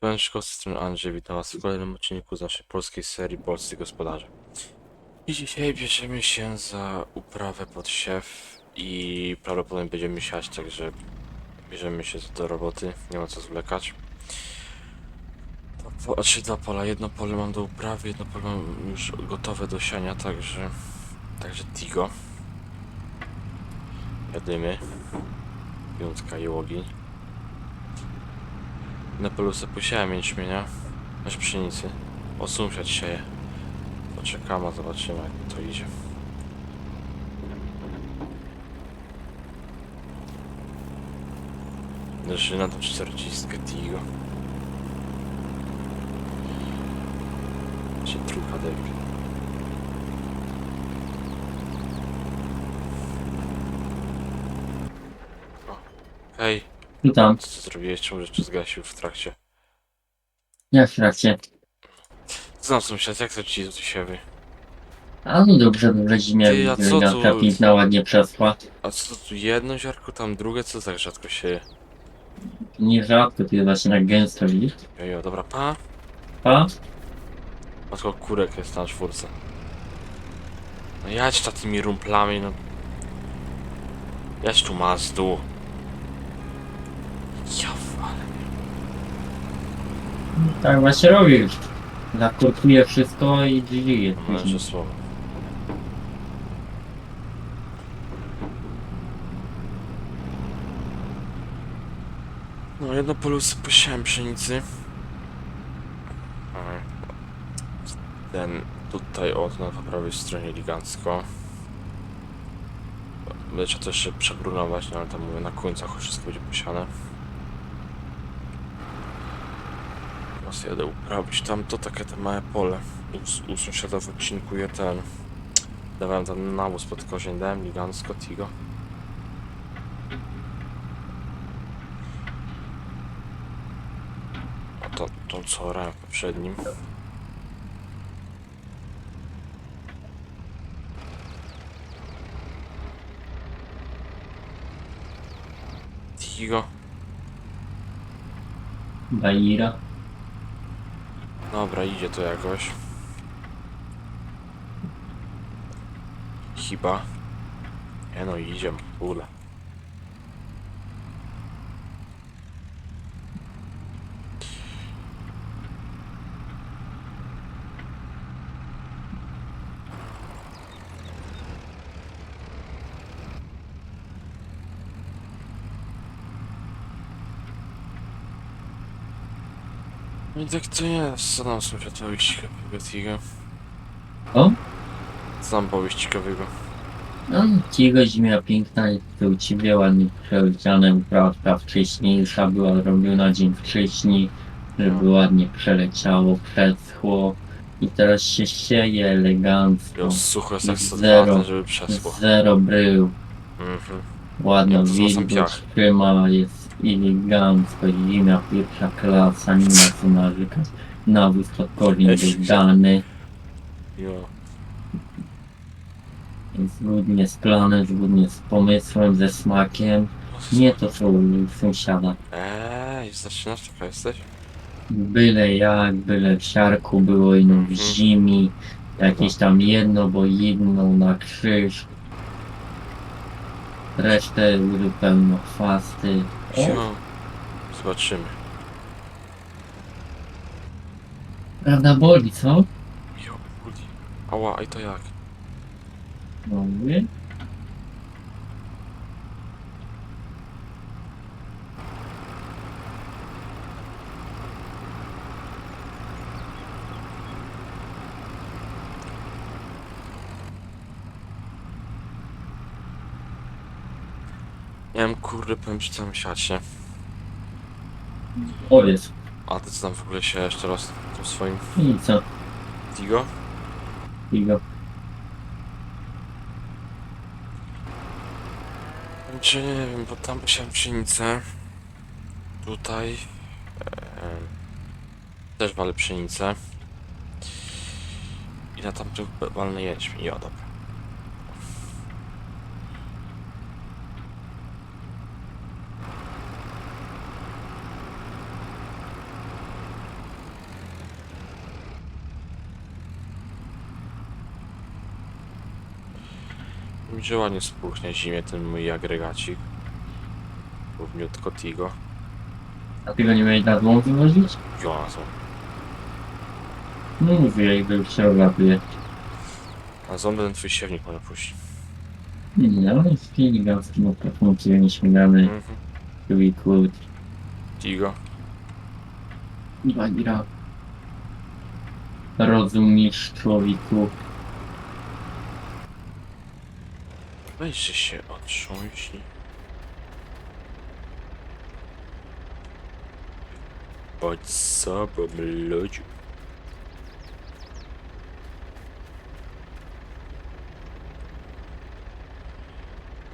Pęczko, z strony Andrzej, witam was w kolejnym odcinku z naszej polskiej serii Polscy Gospodarze. I dzisiaj bierzemy się za uprawę pod siew i prawdopodobnie będziemy siać, także bierzemy się do roboty, nie ma co zwlekać. Znaczy dwa pola, jedno pole mam do uprawy, jedno pole mam już gotowe do siania, także... Także Tigo. Jadymy. Piątka i ogień. Na polu sobie posiałem jęczmienia, aż pszenicy. O sąsiad sieje. Poczekamy, zobaczymy jak to idzie. Leży na tą 40 Tigo. Się trucha debil. O, Hej, Witam, co ty zrobiłeś? Czemu rzeczy zgasił w trakcie? jak w trakcie? Znam sąsiad, jak to ci tu siewy? A no dobrze, dobrze, zimie Ty, a co elegancka, tu- piękna, ładnie przeszła. A co tu jedno ziarko, tam drugie, co tak rzadko sieje? Nierzadko, to jest właśnie na gęsto, widzisz? Jojo, dobra, pa. A? A tylko kurek jest na czwórce. No jadź ta tymi rumplami, no. Jadź tu Mazdu. Tak właśnie robisz. Zakurkuje wszystko i GG lepsze słowo. No jedno polu posiałem pszenicy. Oj. Ten tutaj od na po prawej stronie elegancko. Będę trzeba to jeszcze przebrunować, no ale tam mówię na końcach wszystko będzie posiane. Teraz jadę uprawić tam to takie te małe pole. U, u sąsiada w odcinku je ten. Dawałem tam nawóz pod kozień, dałem elegancko Tigo. A to, tą co orałem w poprzednim. Tigo. Baira. Dobra, idzie to jakoś. Chyba. Nie no, idzie, w i tak to jest, co nam sąsiad powieść ciekawego O? Co nam powieść ciekawego? No, ciego zimia piękna, jest u ciebie ładnie przeleciane, uprawka wcześniejsza była robiona dzień wcześniej, żeby ładnie przeleciało, przeschło. I teraz się sieje elegancko. Sucho jest tak Zero. żeby przesło. Zero brył. Mhm. Ładna Jak to wilgoć, piach. pryma jest elegancko, zimia pierwsza klasa, nie ma co narzekać. Nawóz pod korzeń Ech. był dany, Jo. zgodnie z planem, zgodnie z pomysłem, ze smakiem. Nie to co u sąsiada. Eee, zaczynasz taka jesteś? Byle jak, byle w siarku było ino w Mhm. zimi, jakieś tam jedno, bo jedną na krzyż. Resztę były pełno chwasty. O, Jo. Zobaczymy. prawda boli, co? Jo, boli. Ała, i to jak? No Nie wiem, kurde, powiem ci co nie? Powiedz. A ty co tam w ogóle się jeszcze raz tym swoim I co? Tigo? Igo. Czy nie wiem, bo tam posiałem pszenicę. Tutaj. em, też walę pszenicę. I na tamtym walny jęczmień. Jo, dobra. Że ładnie spuchnie zimie ten mój agregacik. Równiutko Tigo. A ty go nie miałeś na dwóch wywozić? Jo, na są. No mówię, jakby już się rozlatuje. A zombie ten twój siewnik może puścić. Nie, ale jest gąski, no to funkcje nieśmigany, Mhm. Kiwi Klut, Tigo. Bagira. Rozumiesz, człowieku. Weźcie się otrząśnij. Bądź sobą, ludziu.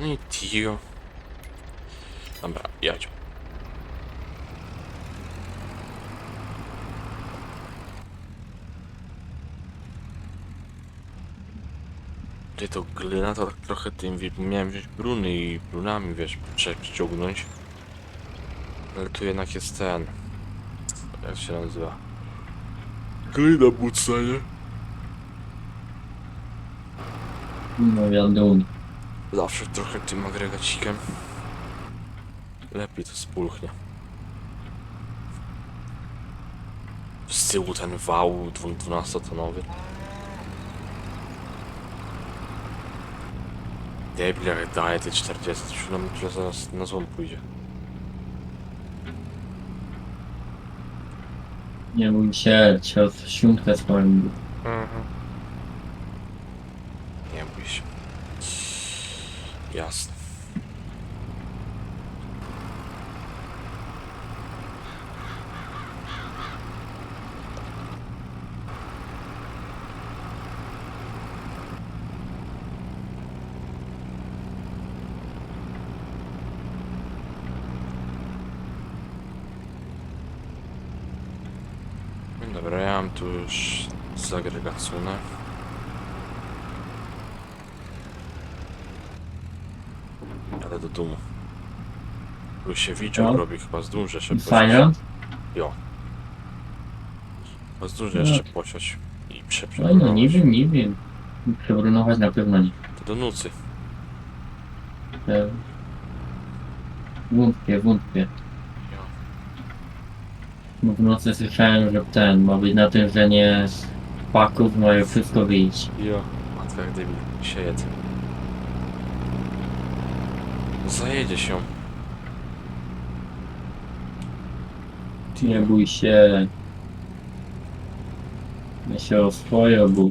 No i Tigo. Dobra, jadź. Ty to glina to tak trochę tym wie- miałem wziąć bruny i brunami wiesz przeciągnąć. Ale tu jednak jest ten. Jak się nazywa? Glina buca, nie? No wiadomo. Zawsze trochę tym agregacikiem. Lepiej to spulchnie. Z tyłu ten wał 12-tonowy. Debil jak daje te 40, to nam że zaraz na złom pójdzie. Nie bój się, cios siunkę swoim. Nie bój się. Jasne. No Dobra, ja mam tu już zagregacyjne. Ale do domu. Tu się widział, No. robi chyba zdążę posiać. Fajnie? Jo. Chyba zdążę No. jeszcze posiać i No no, nie wiem, nie wiem. Przebrunować na pewno nie. To do nocy. E, Wątpię, wątpię. Jo. Bo w nocy słyszałem, że ten ma być na tym, że nie z paków mają wszystko wyjść. Jo. Matka jak debil. Sieje tym. Zajedzie się. Nie bój się. Ja się o swoje bo...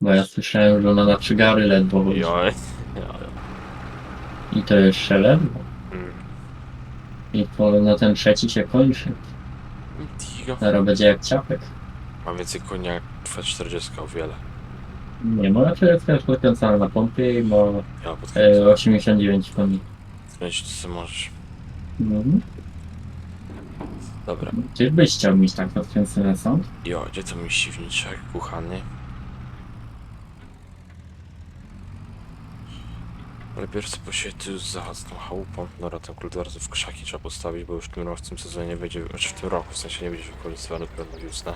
Bo ja słyszałem, że ona na trzy gary ledwo chodzi. I to jeszcze ledwo. Mm. I to na ten trzeci się kończy. Tigo. Teraz będzie jak ciapek. Ma więcej konia jak twoja 40 o wiele. Nie, moja czerwka jest podkręcana na pompie i ma Ja podkręcę. e, 89 koni. Kręcić co możesz. Mhm. Dobra. Czyż byś chciał mieć tak podkręcony sąd? Jo, gdzie to mój siwniczek kuchany? Ale pierw co posiedzieć za z tą chałupą. Dobra, ten kultywator w krzaki trzeba postawić, bo już w tym roku, w tym sezonie nie będzie, znaczy w tym roku, w sensie nie będzie wykorzystywany dopiero na wiosnę.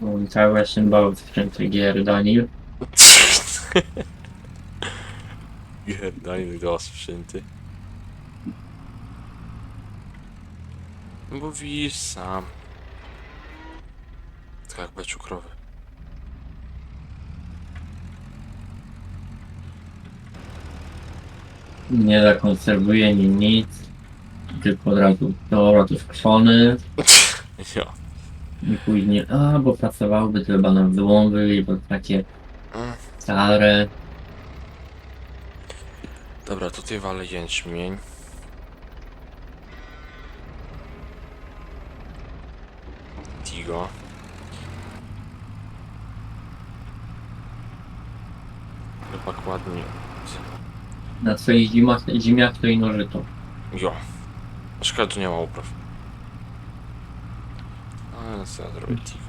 No i tak właśnie bał sprzęty gier Daniel. Daniel do sprzęty. Widzisz sam. Tak jak beczu krowy. Nie zakonserwuje ni nic. Tylko od razu dobra, to skrzony. Jo. I później, a bo pracowałyby to chyba na wyłąwy i bo takie Mm. stare. Dobra, tutaj walę jęczmień. Tigo. Chyba ładnie. Na swoich zimach, zimiach to i nożyto. Jo. Szkoda, że nie ma upraw. Ale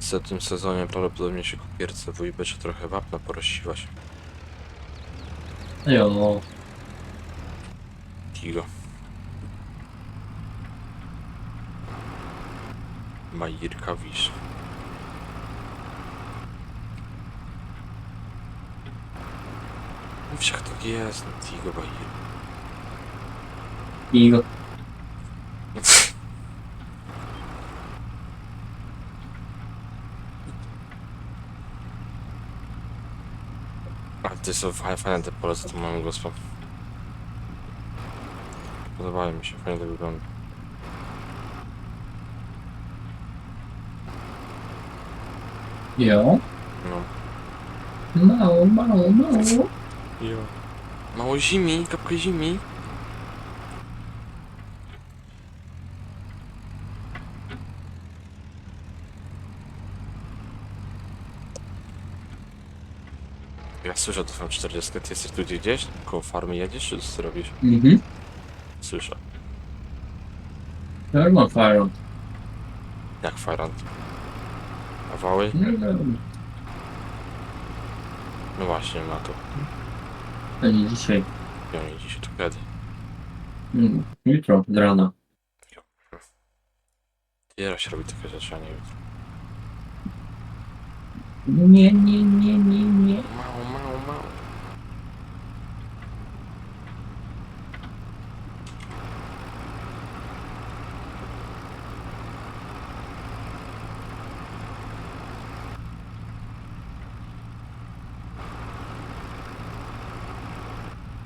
Tigo. następnym tym sezonie prawdopodobnie się kopierce w będzie trochę wapna porościła się. Jo, Tigo. Majirka wisz. Jak to jest, no Tigo Bajir. i go. A ty są fajne, te pole, co tu mamy gospa. Podobają mi się, fajnie to wygląda. Jo, No. mało, mało, mało. Jo. Mało zimi, kapka zimi. Słyszę, to są 40. Ty jesteś tu gdzie- gdzieś? Koło farmy jedziesz, czy co robisz? Mhm. Słyszę. Normal fire. Jak farant. A wały? No, no, właśnie, ma to. to nie dzisiaj. Ja nie dzisiaj to kiedy. Mm, Jutro, z rana. Teraz się robi takie rzeczy, a nie jutro. Nie, nie, nie, nie, nie. Mało.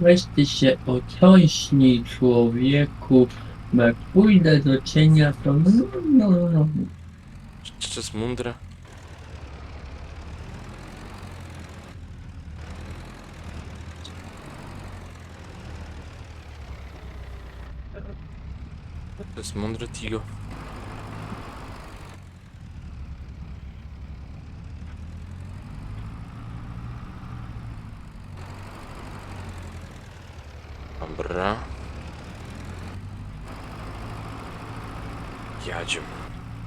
Weź ty się ociąśnij, człowieku. Bo jak pójdę do cienia, to no, no, no. Czy, czy to jest mądre? To jest mądre Tigo. Dobra. Jadziem.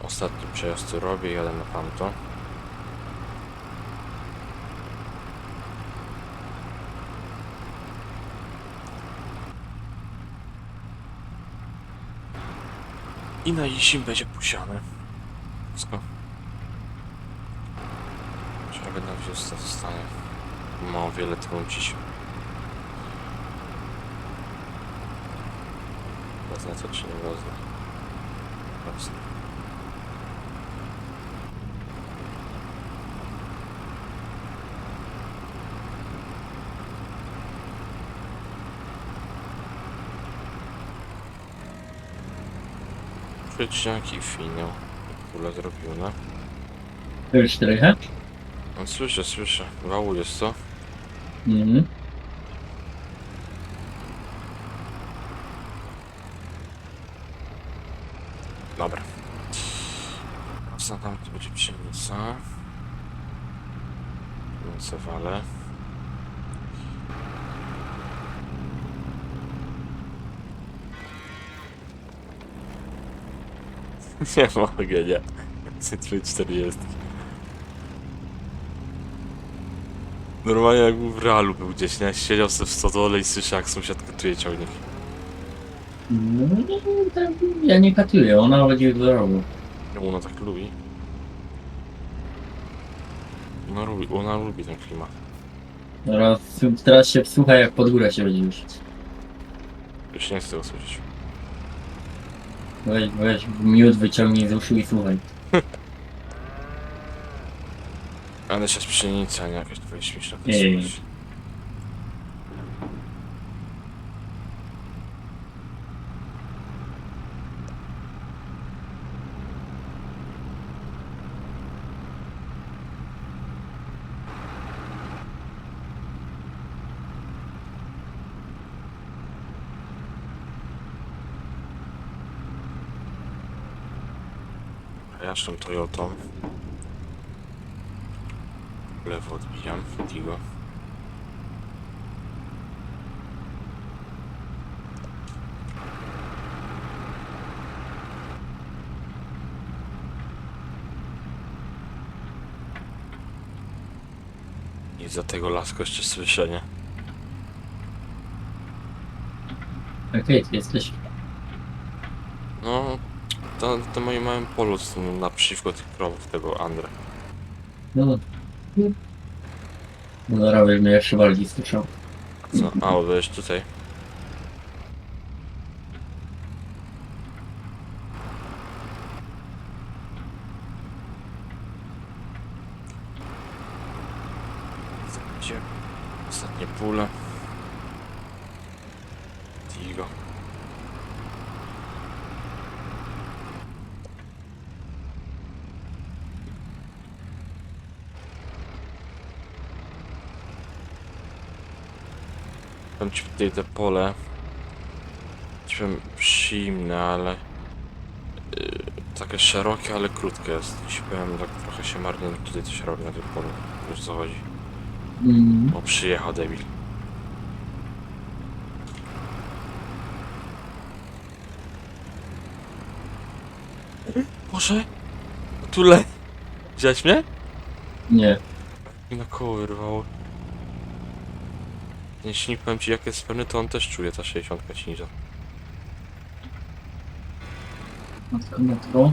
Ostatni przejazd tu robię, jadę na tamto. I na jesim będzie posiane. Wszystko. Ciągle na wiosnę zostanie. Ma o wiele trącić. Wezmę to czy nie. Przeciągi finał. Kula zrobiona. To już trochę? No, słyszę, słyszę. Wału jest co? Mhm. Dobra. Teraz tam to Pszenicę walę. Nie mogę, nie. Cytwy 40. Normalnie jakby w realu był gdzieś, nie? Siedział sobie w stodole i słyszę jak sąsiad gotuje ciągnik. No, nie, tak, ja nie katuję, ona będzie wzorowo. No, Ona tak lubi. Ona lubi, ona lubi ten klimat. Teraz, teraz się wsłuchaj, jak pod górę się będzie już. Już nie chcę tego słyszeć. Weź, weź, miód wyciągnij z uszu i słuchaj. Ale się pszenica, nie jakaś twoja śmieszna Ej. posłuchać. Naszą Toyotą. Lewo odbijam, Fatigo. I za tego lasku jeszcze słyszę, nie? Tak, Okej, jesteś. No, to, to moim małym polu tym naprzeciwko tych krowów, tego Andre. No. No dobra, mnie jeszcze bardziej słyszał. Co? A, byłeś tutaj. Gdzie? Ostatnie pule. Digo. Powiem ci tutaj te pole. Nie wiem, przyjemne, ale yy, takie szerokie, ale krótkie jest. Ci powiem, tak trochę się marnie tutaj coś robi na tym polu. Wiesz co chodzi? Mm. O, przyjechał debil. Boże! Tule! Widziałeś mnie? Nie. Na koło wyrwało. Jeśli powiem ci jak jest pewny, to on też czuje ta 60 ciężar. Metro.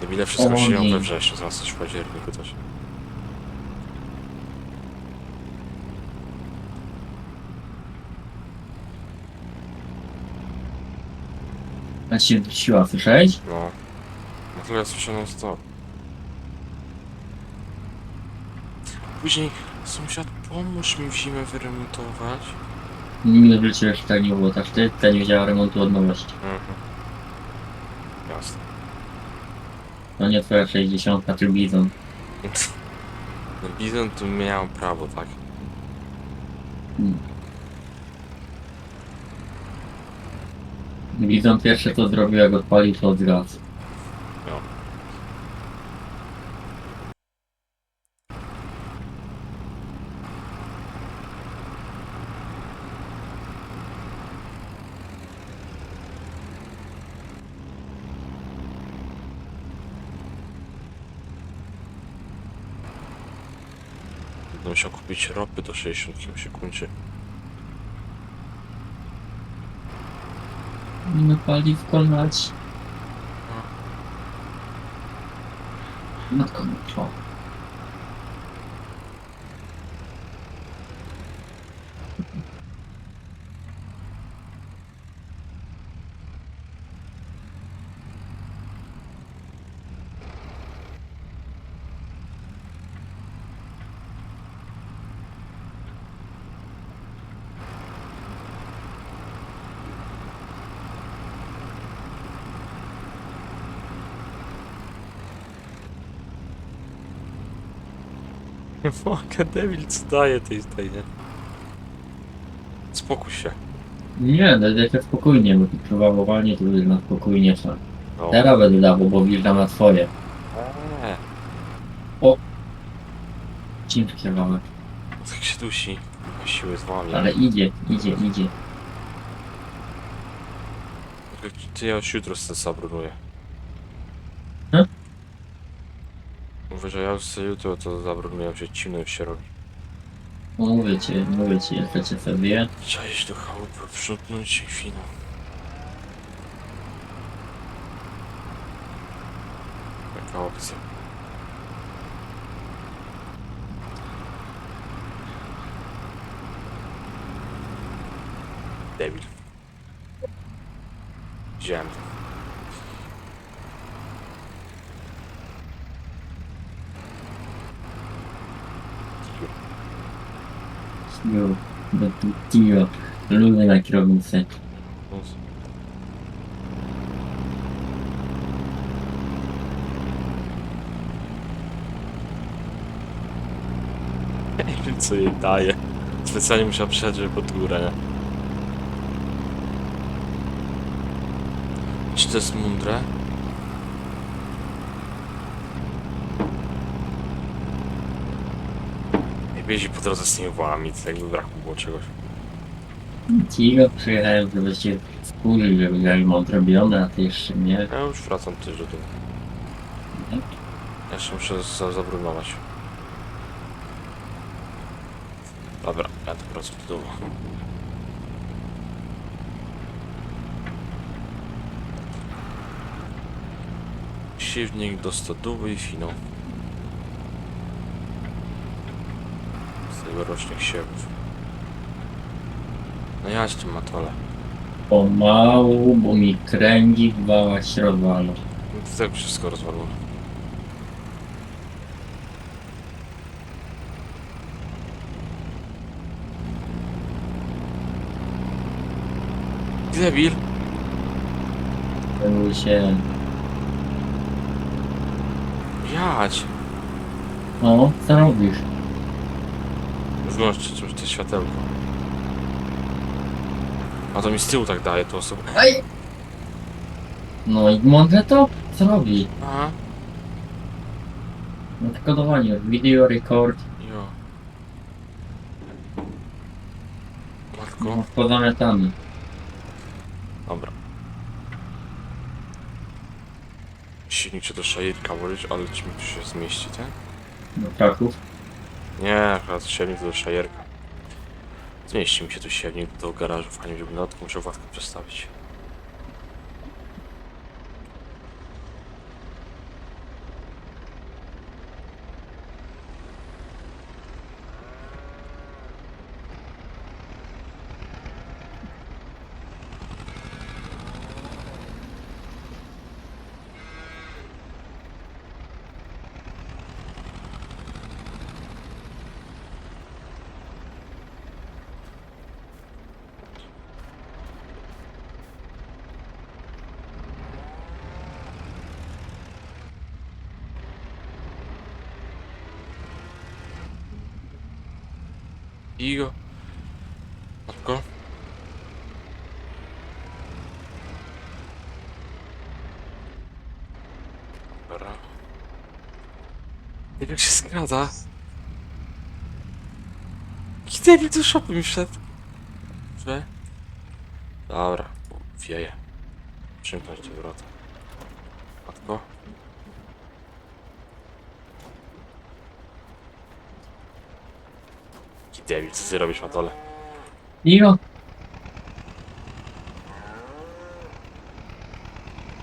Debile wszystko się ją we wrześniu, zaraz coś w październiku też. Ja się dusiła, słyszałeś? No. No tyle słyszałem 100. Później, sąsiad, pomóż mi w zimę wyremontować. Nigdy w życiu jeszcze tak nie było. Ta sztytka nie wiedziała remontu od nowości. Mhm. Jasne. No nie twoja 60, czy bizon. No bizon tu miał prawo, tak? Bizon pierwsze co zrobił jak odpalił to zgasł. No. Będę musiał kupić ropy do 60, mi się kończy. Nie paliwko lać. Matko, matko. Nie mogę, Devil, co daje tej nie? Spokój się. Nie, no tak spokojnie, bo tu przewałowanie to będzie na spokojnie są. No. Teraz będę dawał, bo wjeżdżam na twoje. Eee, Ciężkie wałek. tak się dusi. Siły z wami. Ale idzie, idzie, idzie. Ty ja już jutro sobie zabrunuję. Hmm? Mówię, że ja już sobie jutro to zabrunuję, się ciemno się robi. No mówię ci, mówię ci, jesteście sobie. Trzeba iść do chałupy, przypnąć i chwilę. Jaka opcja? Debil. Wziąłem to. Jo, do tio. Kierownicę. Plus. Nie wiem co jej daje. Specjalnie musiał żeby pod górę? Czy to jest mądre? Jeździ po drodze z tymi wołami, jakby braku było czegoś. Tio przyjechałem, żebyście wkurzyli, żeby mieli remont robiony, a ty jeszcze nie. Ja już wracam też do domu. Jeszcze muszę za zabrunować. Dobra, ja to wracam do domu. Siewnik do stodóły i finał. Z tego rocznych siewów. No ja tym matole. Pomału, bo mi kręgi wała środowalo. To tak wszystko rozwalone. Debil! Były się... Jadź! O, co robisz? Wyłącz czymś to światełko. A to mi z tyłu tak daje to osobę. Aj! No i może to? Co robi? Aha, No kodowanie, video record, jo. Matko. no, pozamiatany. Dobra. Silnik czy do szajerka włożyć, ale czy mi tu się zmieści, tak? Do Kraków. Nie, akurat siewnik do szajerka. Zmieści mi się tu siewnik do garażu, fajnie, żeby na muszę Władkę przestawić. Igo. Matko. Dobra. Nie wiem się skrada. Kiedy mi szopy mi wszedł? Dobra, wieje. Przymknąć te wrota. Matko. Debil, co ty robisz na dole? Jo,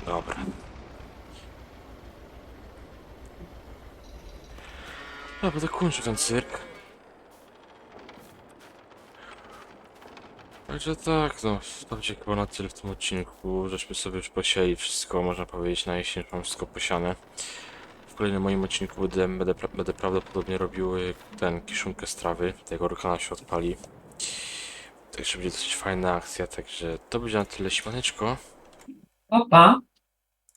Dobra. Będę kończył ten cyrk. Także tak, no, będzie chyba na tyle w tym odcinku. Żeśmy sobie już posieli wszystko, można powiedzieć, na jesień mam wszystko posiane. W kolejnym moim odcinku będę, będę, będę prawdopodobnie robił y, ten kiszonkę z trawy, tego rukana się odpali. Także będzie dosyć fajna akcja, także to będzie na tyle, śmaneczko. papa.